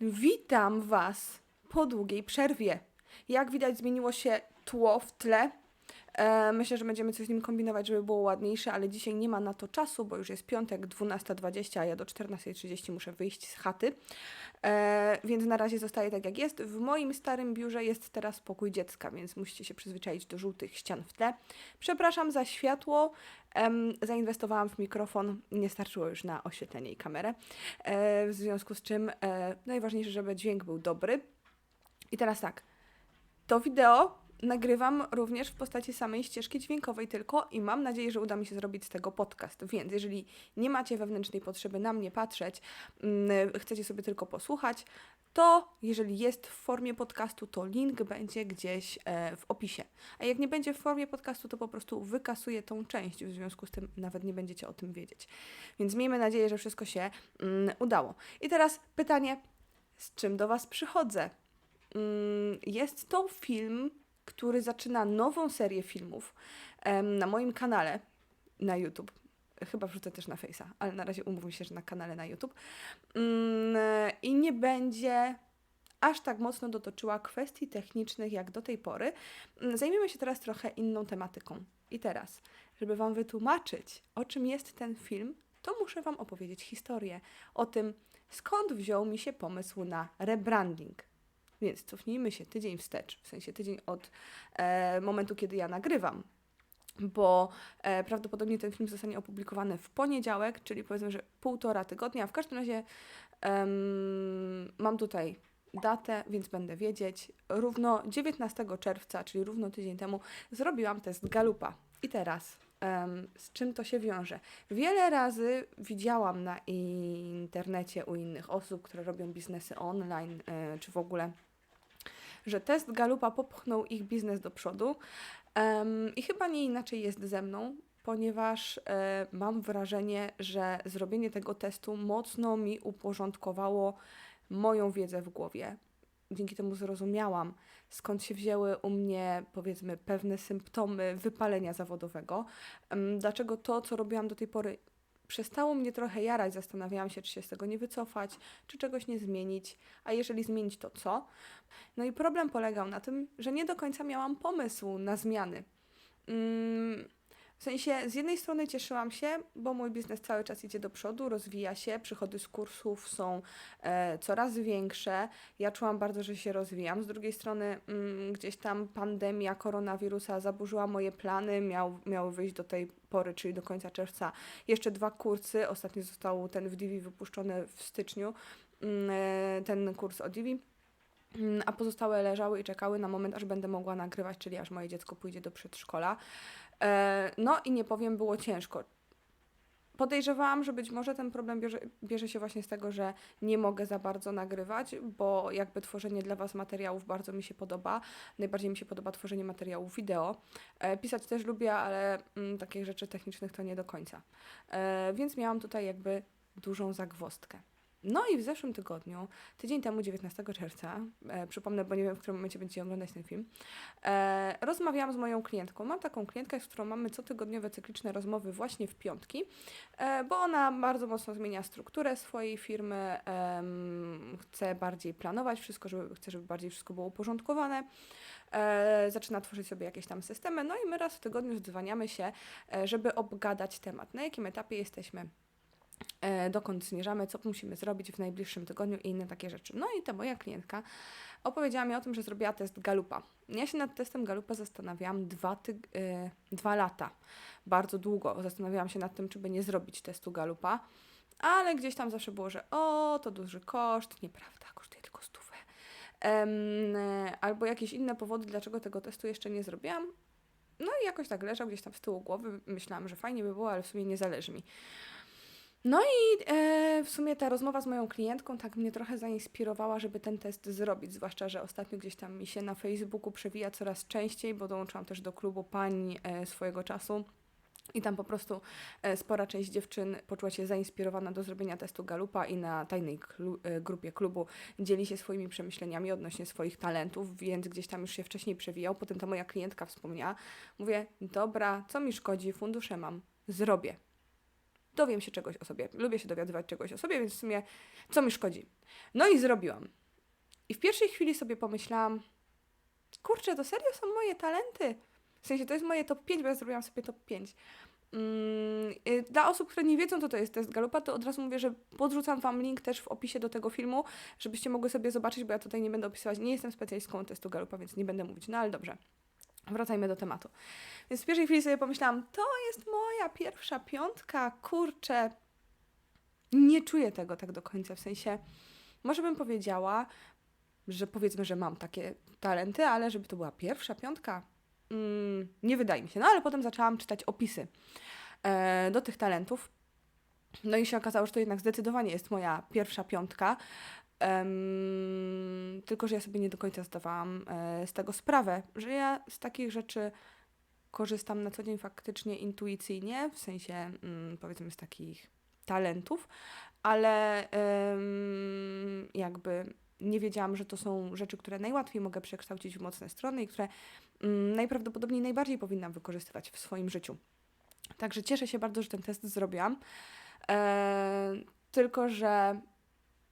Witam Was po długiej przerwie. Jak widać, zmieniło się tło w tle. E, myślę, że będziemy coś z nim kombinować, żeby było ładniejsze, ale dzisiaj nie ma na to czasu, bo już jest piątek, 12.20, a ja do 14.30 muszę wyjść z chaty. E, więc na razie zostaje tak, jak jest. W moim starym biurze jest teraz pokój dziecka, więc musicie się przyzwyczaić do żółtych ścian w tle. Przepraszam za światło. Zainwestowałam w mikrofon, nie starczyło już na oświetlenie i kamerę. E, w związku z czym najważniejsze, żeby dźwięk był dobry. I teraz tak, to wideo nagrywam również w postaci samej ścieżki dźwiękowej tylko i mam nadzieję, że uda mi się zrobić z tego podcast. Więc jeżeli nie macie wewnętrznej potrzeby na mnie patrzeć, mm, chcecie sobie tylko posłuchać, to jeżeli jest w formie podcastu, to link będzie gdzieś e, w opisie. A jak nie będzie w formie podcastu, to po prostu wykasuję tą część, w związku z tym nawet nie będziecie o tym wiedzieć. Więc miejmy nadzieję, że wszystko się mm, udało. I teraz pytanie, z czym do Was przychodzę? Mm, Jest to film, który zaczyna nową serię filmów na moim kanale na YouTube. Chyba wrzucę też na Face'a, ale na razie umówmy się, że na kanale na YouTube. Mm, I nie będzie aż tak mocno dotoczyła kwestii technicznych jak do tej pory. Mm, Zajmiemy się teraz trochę inną tematyką. I teraz, żeby Wam wytłumaczyć, o czym jest ten film, to muszę Wam opowiedzieć historię o tym, skąd wziął mi się pomysł na rebranding. Więc cofnijmy się tydzień wstecz, w sensie tydzień od e, momentu, kiedy ja nagrywam, bo e, prawdopodobnie ten film zostanie opublikowany w poniedziałek, czyli powiedzmy, że półtora tygodnia. W każdym razie em, mam tutaj datę, więc będę wiedzieć. Równo 19 czerwca, czyli równo tydzień temu, zrobiłam test Galupa. I teraz, z czym to się wiąże? Wiele razy widziałam na internecie u innych osób, które robią biznesy online, e, czy w ogóle, że test Galupa popchnął ich biznes do przodu. Em, I chyba nie inaczej jest ze mną, ponieważ e, mam wrażenie, że zrobienie tego testu mocno mi uporządkowało moją wiedzę w głowie. Dzięki temu zrozumiałam, skąd się wzięły u mnie, powiedzmy, pewne symptomy wypalenia zawodowego. Dlaczego to, co robiłam do tej pory, przestało mnie trochę jarać. Zastanawiałam się, czy się z tego nie wycofać, czy czegoś nie zmienić, a jeżeli zmienić, to co? No i problem polegał na tym, że nie do końca miałam pomysłu na zmiany. Mm, w sensie, z jednej strony cieszyłam się, bo mój biznes cały czas idzie do przodu, rozwija się, przychody z kursów są e, coraz większe. Ja czułam bardzo, że się rozwijam. Z drugiej strony, mm, gdzieś tam pandemia koronawirusa zaburzyła moje plany. Miał, miały wyjść do tej pory, czyli do końca czerwca, jeszcze dwa kursy. Ostatnio został ten w Divi wypuszczony w styczniu, mm, e, ten kurs o Divi. Mm, A pozostałe leżały i czekały na moment, aż będę mogła nagrywać, czyli aż moje dziecko pójdzie do przedszkola. E, No i nie powiem, było ciężko. Podejrzewałam, że być może ten problem bierze, bierze się właśnie z tego, że nie mogę za bardzo nagrywać, bo jakby tworzenie dla Was materiałów bardzo mi się podoba. Najbardziej mi się podoba tworzenie materiałów wideo. E, pisać też lubię, ale mm, takich rzeczy technicznych to nie do końca. E, więc miałam tutaj jakby dużą zagwozdkę. No i w zeszłym tygodniu, tydzień temu, 19 czerwca, e, przypomnę, bo nie wiem, w którym momencie będziecie oglądać ten film, e, rozmawiałam z moją klientką. Mam taką klientkę, z którą mamy cotygodniowe cykliczne rozmowy właśnie w piątki, e, bo ona bardzo mocno zmienia strukturę swojej firmy, em, chce bardziej planować wszystko, żeby, chce, żeby bardziej wszystko było uporządkowane. E, zaczyna tworzyć sobie jakieś tam systemy, no i my raz w tygodniu zdzwaniamy się, e, żeby obgadać temat, na jakim etapie jesteśmy e, dokąd zmierzamy, co musimy zrobić w najbliższym tygodniu i inne takie rzeczy. No i ta moja klientka opowiedziała mi o tym, że zrobiła test Galupa. Ja się nad testem Galupa zastanawiałam dwa, tyg- e, dwa lata. Bardzo długo zastanawiałam się nad tym, czy by nie zrobić testu Galupa, ale gdzieś tam zawsze było, że o, to duży koszt, nieprawda, kosztuje tylko stówę. E, albo jakieś inne powody, dlaczego tego testu jeszcze nie zrobiłam. No i jakoś tak leżał gdzieś tam z tyłu głowy. Myślałam, że fajnie by było, ale w sumie nie zależy mi. No i e, w sumie ta rozmowa z moją klientką tak mnie trochę zainspirowała, żeby ten test zrobić, zwłaszcza, że ostatnio gdzieś tam mi się na Facebooku przewija coraz częściej, bo dołączyłam też do klubu pań e, swojego czasu. I tam po prostu e, spora część dziewczyn poczuła się zainspirowana do zrobienia testu Galupa i na tajnej klu- e, grupie klubu dzieli się swoimi przemyśleniami odnośnie swoich talentów, więc gdzieś tam już się wcześniej przewijał. Potem ta moja klientka wspomniała, mówię, dobra, co mi szkodzi, fundusze mam, zrobię. Dowiem się czegoś o sobie. Lubię się dowiadywać czegoś o sobie, więc w sumie co mi szkodzi. No i zrobiłam. I w pierwszej chwili sobie pomyślałam, kurczę, to serio są moje talenty. W sensie to jest moje top 5, bo ja zrobiłam sobie top 5. Mm, y, Dla osób, które nie wiedzą, co to jest test Galupa, to od razu mówię, że podrzucam Wam link też w opisie do tego filmu, żebyście mogły sobie zobaczyć, bo ja tutaj nie będę opisywać, nie jestem specjalistką testu Galupa, więc nie będę mówić, no ale dobrze. Wracajmy do tematu. Więc w pierwszej chwili sobie pomyślałam, to jest moja pierwsza piątka, kurczę. Nie czuję tego tak do końca, w sensie, może bym powiedziała, że powiedzmy, że mam takie talenty, ale żeby to była pierwsza piątka, mm, nie wydaje mi się. No ale potem zaczęłam czytać opisy e, do tych talentów. No i się okazało, że to jednak zdecydowanie jest moja pierwsza piątka. Em, tylko, że ja sobie nie do końca zdawałam e, z tego sprawę, że ja z takich rzeczy korzystam na co dzień faktycznie intuicyjnie, w sensie mm, powiedzmy z takich talentów, ale em, jakby nie wiedziałam, że to są rzeczy, które najłatwiej mogę przekształcić w mocne strony i które mm, najprawdopodobniej najbardziej powinnam wykorzystywać w swoim życiu. Także cieszę się bardzo, że ten test zrobiłam. E, tylko, że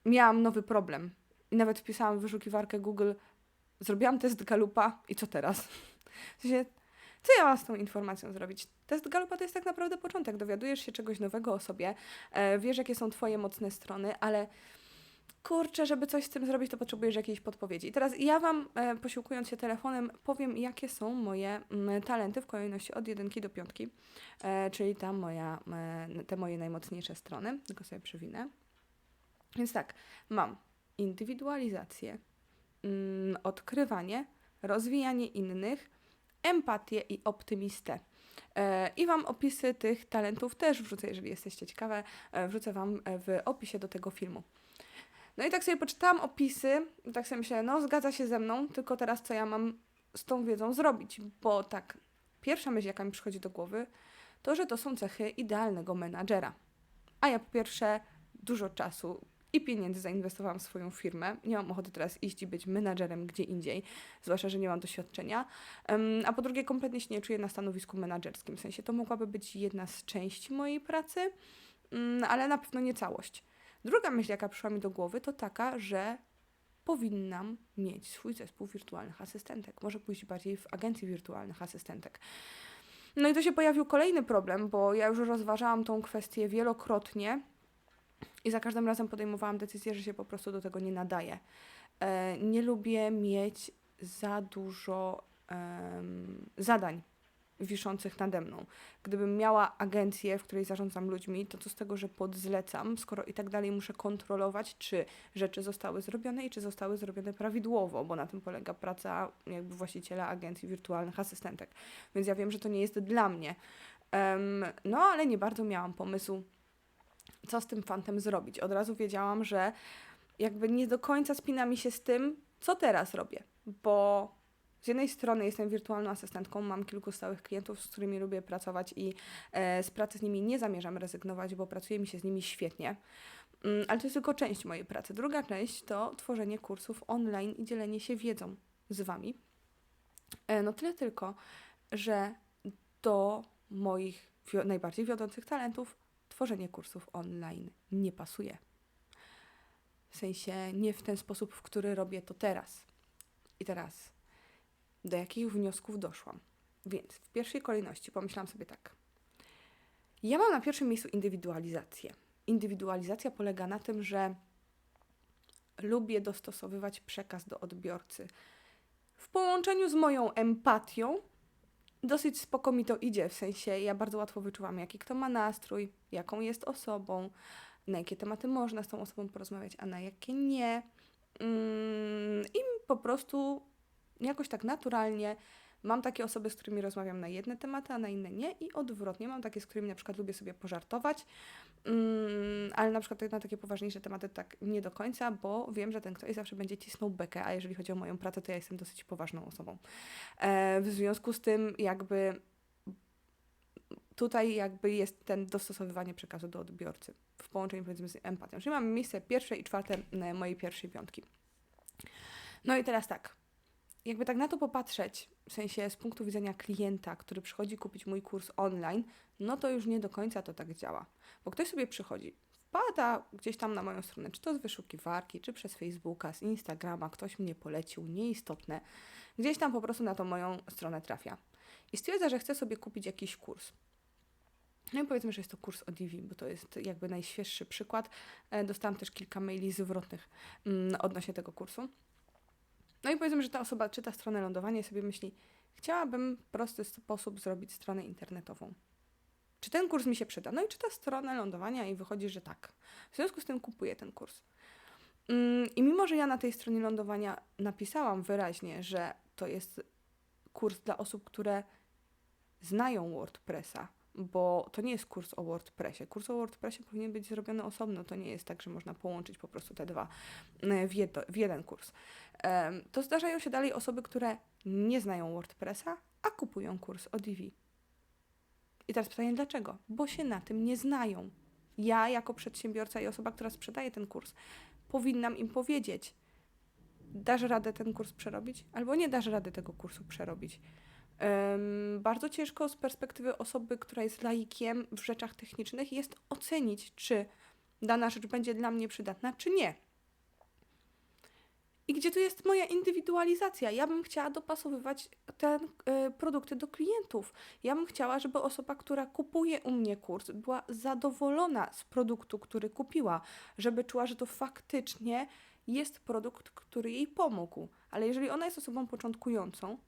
miałam nowy problem. I nawet wpisałam w wyszukiwarkę Google, zrobiłam test Galupa i co teraz? W sensie, co ja mam z tą informacją zrobić? Test Galupa to jest tak naprawdę początek. Dowiadujesz się czegoś nowego o sobie, e, wiesz, jakie są Twoje mocne strony, ale kurczę, żeby coś z tym zrobić, to potrzebujesz jakiejś podpowiedzi. I teraz ja Wam, e, posiłkując się telefonem, powiem, jakie są moje mm, talenty w kolejności od jedynki do piątki, e, czyli tam moja, te moje najmocniejsze strony. Tylko sobie przewinę. Więc tak, mam indywidualizację, mm, odkrywanie, rozwijanie innych, empatię i optymistę. E, I Wam opisy tych talentów też wrzucę, jeżeli jesteście ciekawe, e, wrzucę Wam e, w opisie do tego filmu. No i tak sobie poczytałam opisy, tak sobie myślę, no zgadza się ze mną, tylko teraz co ja mam z tą wiedzą zrobić, bo tak, pierwsza myśl, jaka mi przychodzi do głowy, to, że to są cechy idealnego menadżera. A ja po pierwsze dużo czasu i pieniędzy zainwestowałam w swoją firmę. Nie mam ochoty teraz iść i być menadżerem gdzie indziej, zwłaszcza, że nie mam doświadczenia. A po drugie, kompletnie się nie czuję na stanowisku menadżerskim. W sensie to mogłaby być jedna z części mojej pracy, mm, ale na pewno nie całość. Druga myśl, jaka przyszła mi do głowy, to taka, że powinnam mieć swój zespół wirtualnych asystentek. Może pójść bardziej w agencji wirtualnych asystentek. No i to się pojawił kolejny problem, bo ja już rozważałam tą kwestię wielokrotnie i za każdym razem podejmowałam decyzję, że się po prostu do tego nie nadaje. E, nie lubię mieć za dużo zadań wiszących nade mną. Gdybym miała agencję, w której zarządzam ludźmi, to co z tego, że podzlecam, skoro i tak dalej muszę kontrolować, czy rzeczy zostały zrobione i czy zostały zrobione prawidłowo, bo na tym polega praca jakby właściciela agencji wirtualnych asystentek. Więc ja wiem, że to nie jest dla mnie. Em, no, ale nie bardzo miałam pomysłu, co z tym fantem zrobić. Od razu wiedziałam, że jakby nie do końca spina mi się z tym, co teraz robię, bo z jednej strony jestem wirtualną asystentką, mam kilku stałych klientów, z którymi lubię pracować i e, z pracy z nimi nie zamierzam rezygnować, bo pracuje mi się z nimi świetnie. Mm, ale to jest tylko część mojej pracy. Druga część to tworzenie kursów online i dzielenie się wiedzą z Wami. E, no tyle tylko, że do moich najbardziej wiodących talentów tworzenie kursów online nie pasuje. W sensie nie w ten sposób, w który robię to teraz. I teraz, do jakich wniosków doszłam? Więc w pierwszej kolejności pomyślałam sobie tak. Ja mam na pierwszym miejscu indywidualizację. Indywidualizacja polega na tym, że lubię dostosowywać przekaz do odbiorcy. W połączeniu z moją empatią dosyć spoko mi to idzie, w sensie ja bardzo łatwo wyczuwam, jaki kto ma nastrój, jaką jest osobą, na jakie tematy można z tą osobą porozmawiać, a na jakie nie. Mm, I po prostu jakoś tak naturalnie mam takie osoby, z którymi rozmawiam na jedne tematy, a na inne nie i odwrotnie. Mam takie, z którymi na przykład lubię sobie pożartować, mm, ale na przykład na takie poważniejsze tematy tak nie do końca, bo wiem, że ten ktoś zawsze będzie cisnął bekę, a jeżeli chodzi o moją pracę, to ja jestem dosyć poważną osobą. E, w związku z tym jakby tutaj jakby jest ten dostosowywanie przekazu do odbiorcy w połączeniu powiedzmy z empatią. Czyli mamy miejsce pierwsze i czwarte e, mojej pierwszej piątki. No i teraz tak, jakby tak na to popatrzeć, w sensie z punktu widzenia klienta, który przychodzi kupić mój kurs online, no to już nie do końca to tak działa. Bo ktoś sobie przychodzi, wpada gdzieś tam na moją stronę, czy to z wyszukiwarki, czy przez Facebooka, z Instagrama, ktoś mnie polecił, nieistotne, gdzieś tam po prostu na tą moją stronę trafia i stwierdza, że chce sobie kupić jakiś kurs. No i powiedzmy, że jest to kurs o Divi, bo to jest jakby najświeższy przykład. E, Dostałam też kilka maili zwrotnych mm, odnośnie tego kursu. No i powiedzmy, że ta osoba czyta stronę lądowania i sobie myśli, chciałabym w prosty sposób zrobić stronę internetową. Czy ten kurs mi się przyda? No i czyta stronę lądowania i wychodzi, że tak. W związku z tym kupuję ten kurs. Mm, I mimo, że ja na tej stronie lądowania napisałam wyraźnie, że to jest kurs dla osób, które znają WordPressa, bo to nie jest kurs o WordPressie. Kurs o WordPressie powinien być zrobiony osobno. To nie jest tak, że można połączyć po prostu te dwa e, w, jedno, w jeden kurs. To zdarzają się dalej osoby, które nie znają WordPressa, a kupują kurs o Divi. I teraz pytanie, dlaczego? Bo się na tym nie znają. Ja, jako przedsiębiorca i osoba, która sprzedaje ten kurs, powinnam im powiedzieć, dasz radę ten kurs przerobić, albo nie dasz rady tego kursu przerobić. Bardzo ciężko z perspektywy osoby, która jest laikiem w rzeczach technicznych, jest ocenić, czy dana rzecz będzie dla mnie przydatna, czy nie. I gdzie tu jest moja indywidualizacja? Ja bym chciała dopasowywać te e, produkty do klientów. Ja bym chciała, żeby osoba, która kupuje u mnie kurs, była zadowolona z produktu, który kupiła, żeby czuła, że to faktycznie jest produkt, który jej pomógł. Ale jeżeli ona jest osobą początkującą,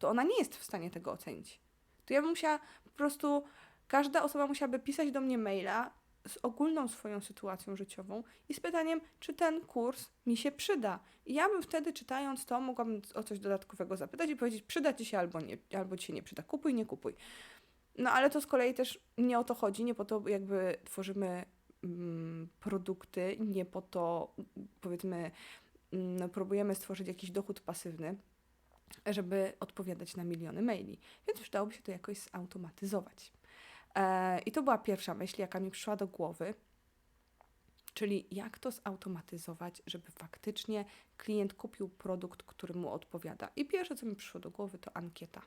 to ona nie jest w stanie tego ocenić. To ja bym musiała po prostu, każda osoba musiałaby pisać do mnie maila z ogólną swoją sytuacją życiową i z pytaniem, czy ten kurs mi się przyda. I ja bym wtedy, czytając to, mogłabym o coś dodatkowego zapytać i powiedzieć, przyda ci się albo nie, albo ci się nie przyda, kupuj, nie kupuj. No ale to z kolei też nie o to chodzi, nie po to jakby tworzymy mm, produkty, nie po to powiedzmy mm, próbujemy stworzyć jakiś dochód pasywny, żeby odpowiadać na miliony maili. Więc przydałoby się to jakoś zautomatyzować. E, I to była pierwsza myśl, jaka mi przyszła do głowy. Czyli jak to zautomatyzować, żeby faktycznie klient kupił produkt, który mu odpowiada. I pierwsze, co mi przyszło do głowy, to ankieta.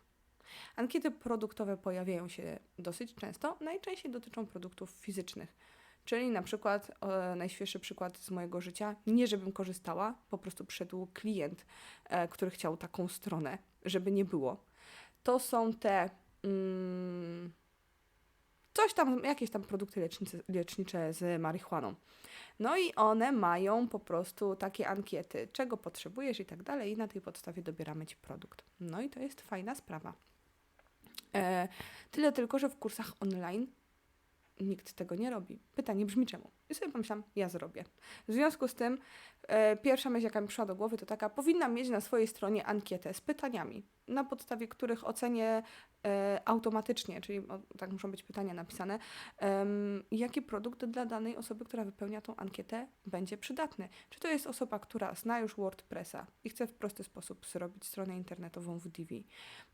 Ankiety produktowe pojawiają się dosyć często, najczęściej dotyczą produktów fizycznych. Czyli na przykład, e, najświeższy przykład z mojego życia, nie żebym korzystała, po prostu przyszedł klient, e, który chciał taką stronę, żeby nie było. To są te. Mm, coś tam, jakieś tam produkty lecznicze, z marihuaną. No i one mają po prostu takie ankiety, czego potrzebujesz i tak dalej, i na tej podstawie dobieramy ci produkt. No i to jest fajna sprawa. E, tyle tylko, że w kursach online nikt tego nie robi. Pytanie brzmi czemu? I sobie pomyślałam, ja zrobię. W związku z tym e, pierwsza myśl, jaka mi przyszła do głowy, to taka, powinnam mieć na swojej stronie ankietę z pytaniami, na podstawie których ocenię e, automatycznie, czyli o, tak muszą być pytania napisane, em, jaki produkt dla danej osoby, która wypełnia tą ankietę, będzie przydatny. Czy to jest osoba, która zna już WordPressa i chce w prosty sposób zrobić stronę internetową w Divi,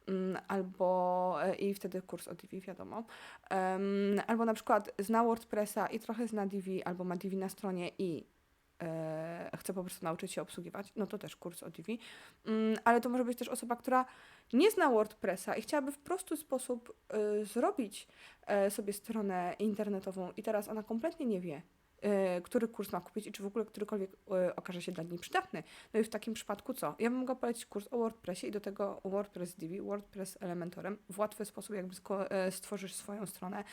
mm, albo e, i wtedy kurs o Divi, wiadomo, albo na przykład zna WordPressa i trochę zna Divi, albo ma Divi na stronie i e, chce po prostu nauczyć się obsługiwać, no to też kurs o Divi. Mm, ale to może być też osoba, która nie zna WordPressa i chciałaby w prosty sposób e, zrobić e, sobie stronę internetową i teraz ona kompletnie nie wie, który kurs ma kupić i czy w ogóle którykolwiek okaże się dla niej przydatny. No i w takim przypadku co? Ja bym mogła polecić kurs o WordPressie i do tego WordPress Divi, WordPress Elementorem. W łatwy sposób jakby stworzysz swoją stronę.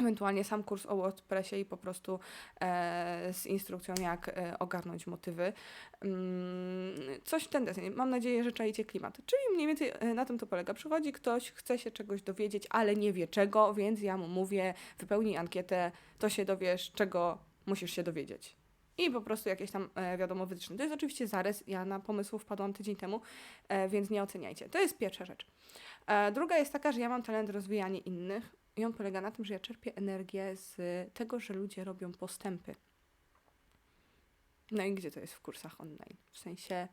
Ewentualnie sam kurs o WordPressie i po prostu e, z instrukcją, jak e, ogarnąć motywy. Mm, coś w ten deseń. Mam nadzieję, że czajcie klimat. Czyli mniej więcej e, na tym to polega. Przychodzi ktoś, chce się czegoś dowiedzieć, ale nie wie czego, więc ja mu mówię, wypełnij ankietę, to się dowiesz, czego musisz się dowiedzieć. I po prostu jakieś tam, e, wiadomo, wytyczne. To jest oczywiście zarys. Ja na pomysł wpadłam tydzień temu, e, więc nie oceniajcie. To jest pierwsza rzecz. E, druga jest taka, że ja mam talent rozwijania innych i on polega na tym, że ja czerpię energię z tego, że ludzie robią postępy. No i gdzie to jest w kursach online? W sensie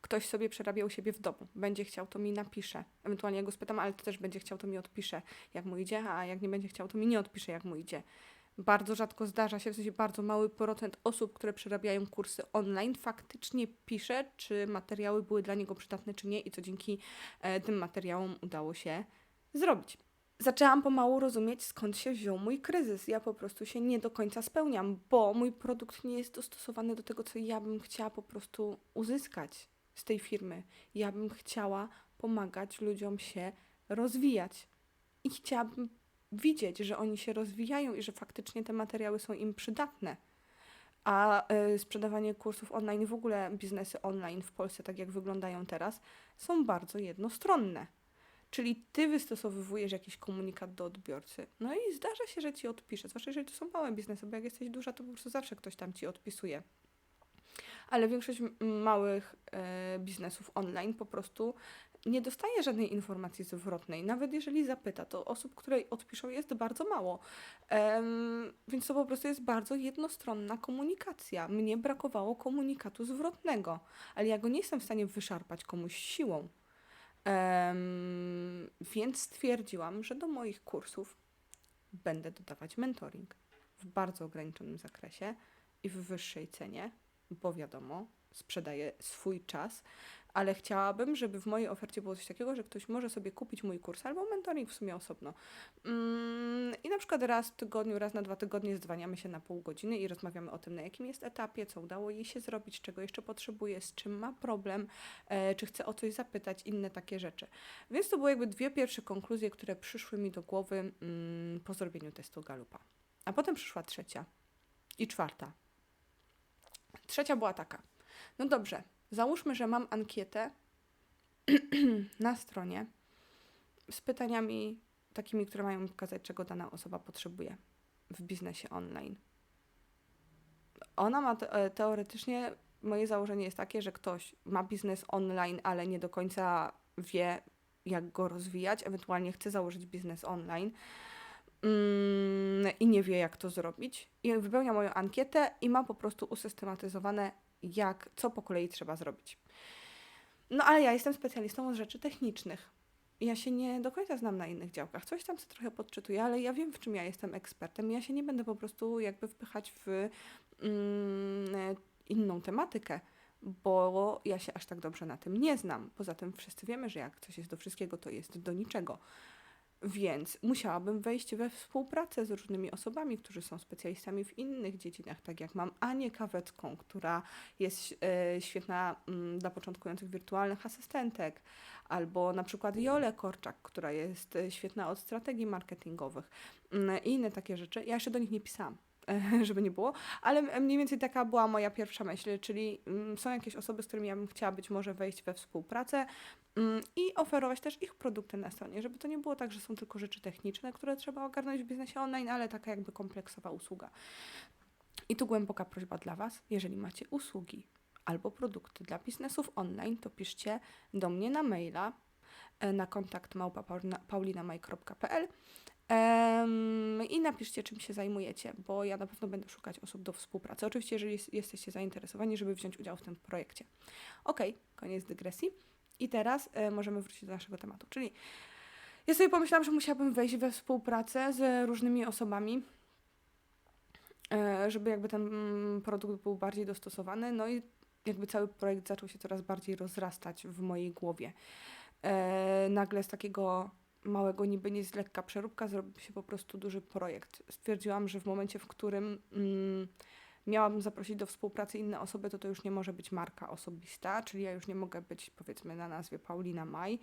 ktoś sobie przerabia u siebie w domu, będzie chciał, to mi napisze. Ewentualnie ja go spytam, ale to też będzie chciał, to mi odpisze, jak mu idzie, a jak nie będzie chciał, to mi nie odpisze, jak mu idzie. Bardzo rzadko zdarza się, w sensie bardzo mały procent osób, które przerabiają kursy online, faktycznie pisze, czy materiały były dla niego przydatne, czy nie, i co dzięki e, tym materiałom udało się zrobić. Zaczęłam pomału rozumieć, skąd się wziął mój kryzys. Ja po prostu się nie do końca spełniam, bo mój produkt nie jest dostosowany do tego, co ja bym chciała po prostu uzyskać z tej firmy. Ja bym chciała pomagać ludziom się rozwijać i chciałabym widzieć, że oni się rozwijają i że faktycznie te materiały są im przydatne. A y, sprzedawanie kursów online, w ogóle biznesy online w Polsce, tak jak wyglądają teraz, są bardzo jednostronne. Czyli ty wystosowujesz jakiś komunikat do odbiorcy, no i zdarza się, że ci odpisze, zwłaszcza jeżeli to są małe biznesy, bo jak jesteś duża, to po prostu zawsze ktoś tam ci odpisuje. Ale większość małych e, biznesów online po prostu nie dostaje żadnej informacji zwrotnej. Nawet jeżeli zapyta, to osób, które odpiszą jest bardzo mało. Więc to po prostu jest bardzo jednostronna komunikacja. Mnie brakowało komunikatu zwrotnego, ale ja go nie jestem w stanie wyszarpać komuś siłą. Em, więc stwierdziłam, że do moich kursów będę dodawać mentoring w bardzo ograniczonym zakresie i w wyższej cenie, bo wiadomo, sprzedaję swój czas, ale chciałabym, żeby w mojej ofercie było coś takiego, że ktoś może sobie kupić mój kurs albo mentoring w sumie osobno. Mm, I na przykład raz w tygodniu, raz na dwa tygodnie zdwaniamy się na pół godziny i rozmawiamy o tym, na jakim jest etapie, co udało jej się zrobić, czego jeszcze potrzebuje, z czym ma problem, e, czy chce o coś zapytać, inne takie rzeczy. Więc to były jakby dwie pierwsze konkluzje, które przyszły mi do głowy mm, po zrobieniu testu Galupa. A potem przyszła trzecia i czwarta. Trzecia była taka. No dobrze, załóżmy, że mam ankietę na stronie z pytaniami takimi, które mają pokazać, czego dana osoba potrzebuje w biznesie online. Ona ma e, teoretycznie, moje założenie jest takie, że ktoś ma biznes online, ale nie do końca wie, jak go rozwijać, ewentualnie chce założyć biznes online mm, i nie wie, jak to zrobić. I wypełnia moją ankietę i ma po prostu usystematyzowane, jak, co po kolei trzeba zrobić. No ale ja jestem specjalistą od rzeczy technicznych. Ja się nie do końca znam na innych działkach. Coś tam sobie trochę podczytuję, ale ja wiem, w czym ja jestem ekspertem. Ja się nie będę po prostu jakby wpychać w mm, inną tematykę, bo ja się aż tak dobrze na tym nie znam. Poza tym wszyscy wiemy, że jak coś jest do wszystkiego, to jest do niczego. Więc musiałabym wejść we współpracę z różnymi osobami, którzy są specjalistami w innych dziedzinach, tak jak mam Anię Kawecką, która jest e, świetna m, dla początkujących wirtualnych asystentek, albo na przykład Jolę Korczak, która jest e, świetna od strategii marketingowych m, i inne takie rzeczy. Ja jeszcze do nich nie pisałam. Żeby nie było, ale mniej więcej taka była moja pierwsza myśl, czyli mm, są jakieś osoby, z którymi ja bym chciała być może wejść we współpracę, Mm, i oferować też ich produkty na stronie, żeby to nie było tak, że są tylko rzeczy techniczne, które trzeba ogarnąć w biznesie online, ale taka jakby kompleksowa usługa. I tu głęboka prośba dla Was, jeżeli macie usługi albo produkty dla biznesów online, to piszcie do mnie na maila e, na kontakt małpa.paulinamaj.pl Em, I napiszcie, czym się zajmujecie, bo ja na pewno będę szukać osób do współpracy. Oczywiście, jeżeli jest- jesteście zainteresowani, żeby wziąć udział w tym projekcie. Ok, koniec dygresji. I teraz e, możemy wrócić do naszego tematu. Czyli ja sobie pomyślałam, że musiałabym wejść we współpracę z różnymi osobami, e, żeby jakby ten mm, produkt był bardziej dostosowany. No i jakby cały projekt zaczął się coraz bardziej rozrastać w mojej głowie. E, nagle z takiego małego niby nie z lekka przeróbka zrobił się po prostu duży projekt. Stwierdziłam, że w momencie, w którym mm, miałabym zaprosić do współpracy inne osoby, to to już nie może być marka osobista, czyli ja już nie mogę być powiedzmy na nazwie Paulina Maj,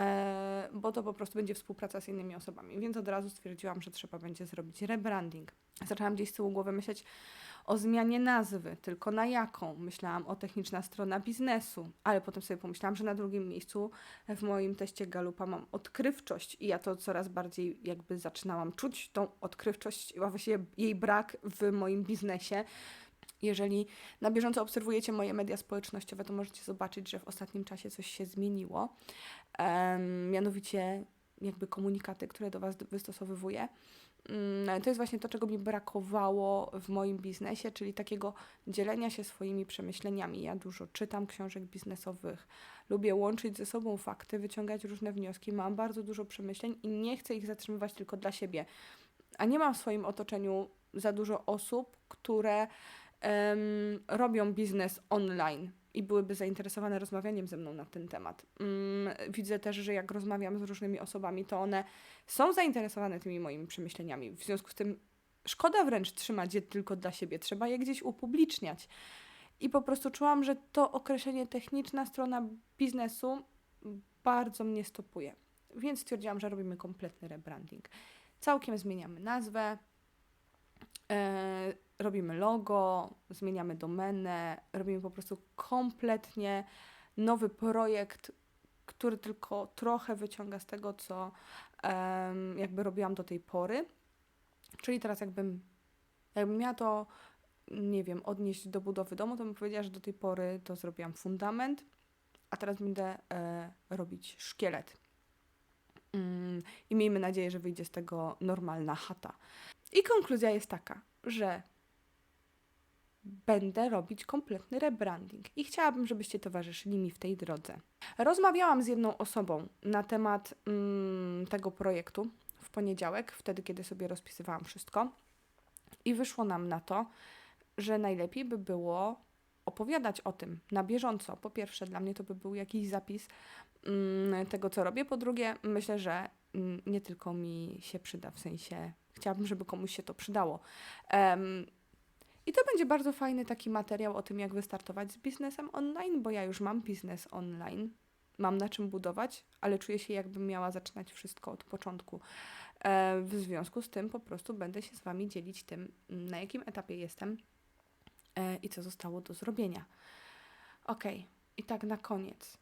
e, bo to po prostu będzie współpraca z innymi osobami, więc od razu stwierdziłam, że trzeba będzie zrobić rebranding. Zaczęłam gdzieś z tyłu głowy myśleć o zmianie nazwy, tylko na jaką? Myślałam o techniczna strona biznesu, ale potem sobie pomyślałam, że na drugim miejscu w moim teście Galupa mam odkrywczość i ja to coraz bardziej jakby zaczynałam czuć tą odkrywczość, a właściwie jej brak w moim biznesie. Jeżeli na bieżąco obserwujecie moje media społecznościowe, to możecie zobaczyć, że w ostatnim czasie coś się zmieniło. Em, mianowicie jakby komunikaty, które do Was wystosowywuję. Mm, To jest właśnie to, czego mi brakowało w moim biznesie, czyli takiego dzielenia się swoimi przemyśleniami. Ja dużo czytam książek biznesowych, lubię łączyć ze sobą fakty, wyciągać różne wnioski, mam bardzo dużo przemyśleń i nie chcę ich zatrzymywać tylko dla siebie. A nie mam w swoim otoczeniu za dużo osób, które em, robią biznes online i byłyby zainteresowane rozmawianiem ze mną na ten temat. Mm, widzę też, że jak rozmawiam z różnymi osobami, to one są zainteresowane tymi moimi przemyśleniami. W związku z tym szkoda wręcz trzymać je tylko dla siebie, trzeba je gdzieś upubliczniać. I po prostu czułam, że to określenie techniczna strona biznesu bardzo mnie stopuje. Więc stwierdziłam, że robimy kompletny rebranding. Całkiem zmieniamy nazwę, robimy logo, zmieniamy domenę, robimy po prostu kompletnie nowy projekt, który tylko trochę wyciąga z tego, co jakby robiłam do tej pory. Czyli teraz jakbym, jakbym miała to, nie wiem, odnieść do budowy domu, to bym powiedziała, że do tej pory to zrobiłam fundament, a teraz będę e, robić szkielet. Mm, I miejmy nadzieję, że wyjdzie z tego normalna chata. I konkluzja jest taka, że będę robić kompletny rebranding i chciałabym, żebyście towarzyszyli mi w tej drodze. Rozmawiałam z jedną osobą na temat mm, tego projektu w poniedziałek, wtedy kiedy sobie rozpisywałam wszystko, i wyszło nam na to, że najlepiej by było opowiadać o tym na bieżąco. Po pierwsze, dla mnie to by był jakiś zapis mm, tego, co robię. Po drugie, myślę, że mm, nie tylko mi się przyda, w sensie chciałabym, żeby komuś się to przydało. Em, I to będzie bardzo fajny taki materiał o tym, jak wystartować z biznesem online, bo ja już mam biznes online, mam na czym budować, ale czuję się, jakbym miała zaczynać wszystko od początku. E, w związku z tym po prostu będę się z Wami dzielić tym, na jakim etapie jestem e, i co zostało do zrobienia. Ok, i tak na koniec.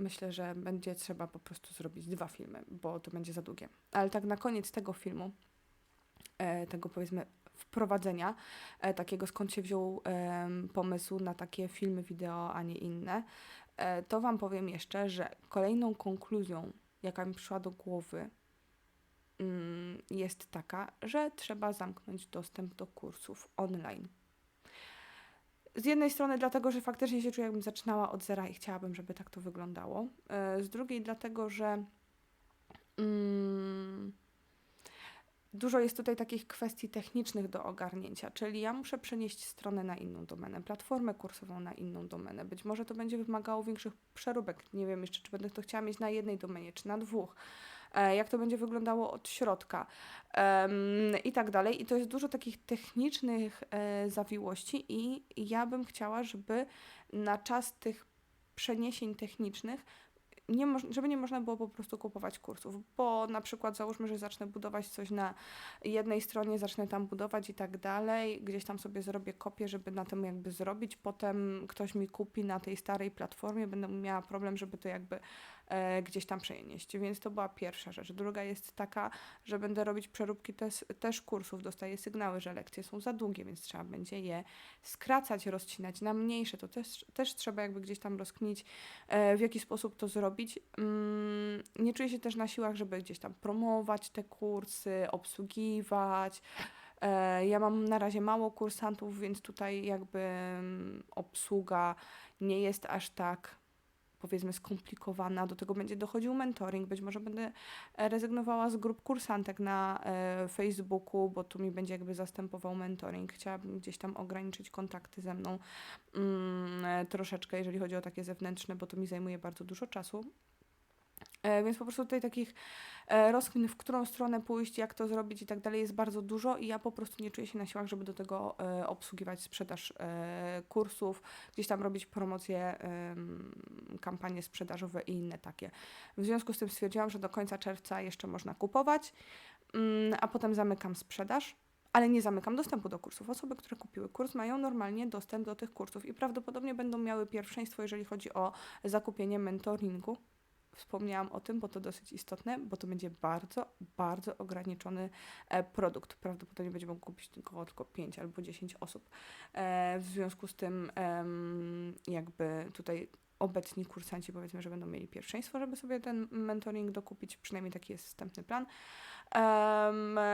Myślę, że będzie trzeba po prostu zrobić dwa filmy, bo to będzie za długie. Ale tak na koniec tego filmu, e, tego powiedzmy wprowadzenia, e, takiego skąd się wziął em, pomysł na takie filmy wideo, a nie inne, e, to Wam powiem jeszcze, że kolejną konkluzją, jaka mi przyszła do głowy, mm, jest taka, że trzeba zamknąć dostęp do kursów online. Z jednej strony dlatego, że faktycznie się czuję, jakbym zaczynała od zera i chciałabym, żeby tak to wyglądało. E, Z drugiej dlatego, że mm, dużo jest tutaj takich kwestii technicznych do ogarnięcia, czyli ja muszę przenieść stronę na inną domenę, platformę kursową na inną domenę. Być może to będzie wymagało większych przeróbek. Nie wiem jeszcze, czy będę to chciała mieć na jednej domenie, czy na dwóch. E, Jak to będzie wyglądało od środka i tak dalej. I to jest dużo takich technicznych e, zawiłości i ja bym chciała, żeby na czas tych przeniesień technicznych nie żeby nie można było po prostu kupować kursów, bo na przykład załóżmy, że zacznę budować coś na jednej stronie, zacznę tam budować i tak dalej, gdzieś tam sobie zrobię kopię, żeby na tym jakby zrobić, potem ktoś mi kupi na tej starej platformie, będę miała problem, żeby to jakby gdzieś tam przenieść, więc to była pierwsza rzecz. Druga jest taka, że będę robić przeróbki też, też kursów, dostaję sygnały, że lekcje są za długie, więc trzeba będzie je skracać, rozcinać na mniejsze, to też, też trzeba jakby gdzieś tam rozkminić, e, w jaki sposób to zrobić. Mm, nie czuję się też na siłach, żeby gdzieś tam promować te kursy, obsługiwać. E, Ja mam na razie mało kursantów, więc tutaj jakby mm, obsługa nie jest aż tak powiedzmy skomplikowana. Do tego będzie dochodził mentoring. Być może będę e, rezygnowała z grup kursantek na e, Facebooku, bo tu mi będzie jakby zastępował mentoring. Chciałabym gdzieś tam ograniczyć kontakty ze mną mm, e, troszeczkę, jeżeli chodzi o takie zewnętrzne, bo to mi zajmuje bardzo dużo czasu. E, Więc po prostu tutaj takich e, rozkmin, w którą stronę pójść, jak to zrobić i tak dalej jest bardzo dużo i ja po prostu nie czuję się na siłach, żeby do tego e, obsługiwać sprzedaż kursów, gdzieś tam robić promocje, kampanie sprzedażowe i inne takie. W związku z tym stwierdziłam, że do końca czerwca jeszcze można kupować, mm, a potem zamykam sprzedaż. Ale nie zamykam dostępu do kursów. Osoby, które kupiły kurs, mają normalnie dostęp do tych kursów i prawdopodobnie będą miały pierwszeństwo, jeżeli chodzi o zakupienie mentoringu wspomniałam o tym, bo to dosyć istotne, bo to będzie bardzo, bardzo ograniczony e, produkt. Prawdopodobnie będzie mógł kupić tylko, tylko 5 albo 10 osób. E, w związku z tym jakby tutaj obecni kursanci powiedzmy, że będą mieli pierwszeństwo, żeby sobie ten mentoring dokupić, przynajmniej taki jest wstępny plan.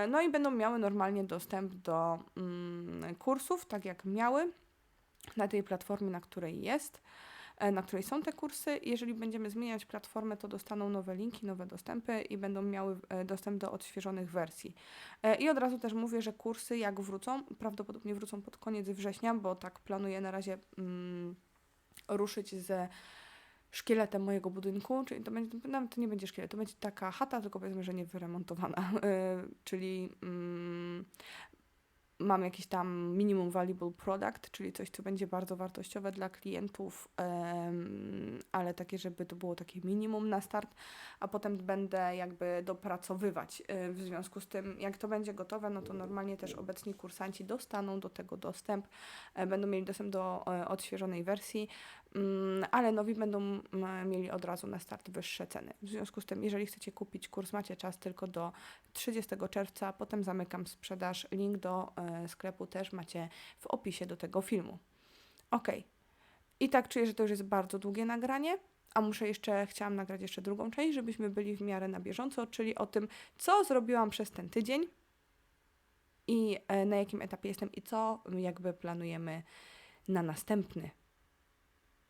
No i będą miały normalnie dostęp do mm, kursów, tak jak miały na tej platformie, na której jest. E, na której są te kursy. Jeżeli będziemy zmieniać platformę, to dostaną nowe linki, nowe dostępy i będą miały e, dostęp do odświeżonych wersji. E, I od razu też mówię, że kursy jak wrócą, prawdopodobnie wrócą pod koniec września, bo tak planuję na razie mm, ruszyć ze szkieletem mojego budynku, czyli to będzie, nawet to nie będzie szkielet, to będzie taka chata, tylko powiedzmy, że nie wyremontowana, czyli mm, mam jakiś tam minimum valuable product, czyli coś, co będzie bardzo wartościowe dla klientów, ale takie, żeby to było takie minimum na start, a potem będę jakby dopracowywać. Y, W związku z tym, jak to będzie gotowe, no to normalnie też obecni kursanci dostaną do tego dostęp, e, będą mieli dostęp do e, odświeżonej wersji, ale nowi będą mm, mieli od razu na start wyższe ceny. W związku z tym, jeżeli chcecie kupić kurs, macie czas tylko do 30 czerwca, potem zamykam sprzedaż. Link do e, sklepu też macie w opisie do tego filmu. Ok. I tak czuję, że to już jest bardzo długie nagranie, a muszę jeszcze, chciałam nagrać jeszcze drugą część, żebyśmy byli w miarę na bieżąco, czyli o tym, co zrobiłam przez ten tydzień i e, na jakim etapie jestem i co jakby planujemy na następny.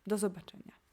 Do zobaczenia.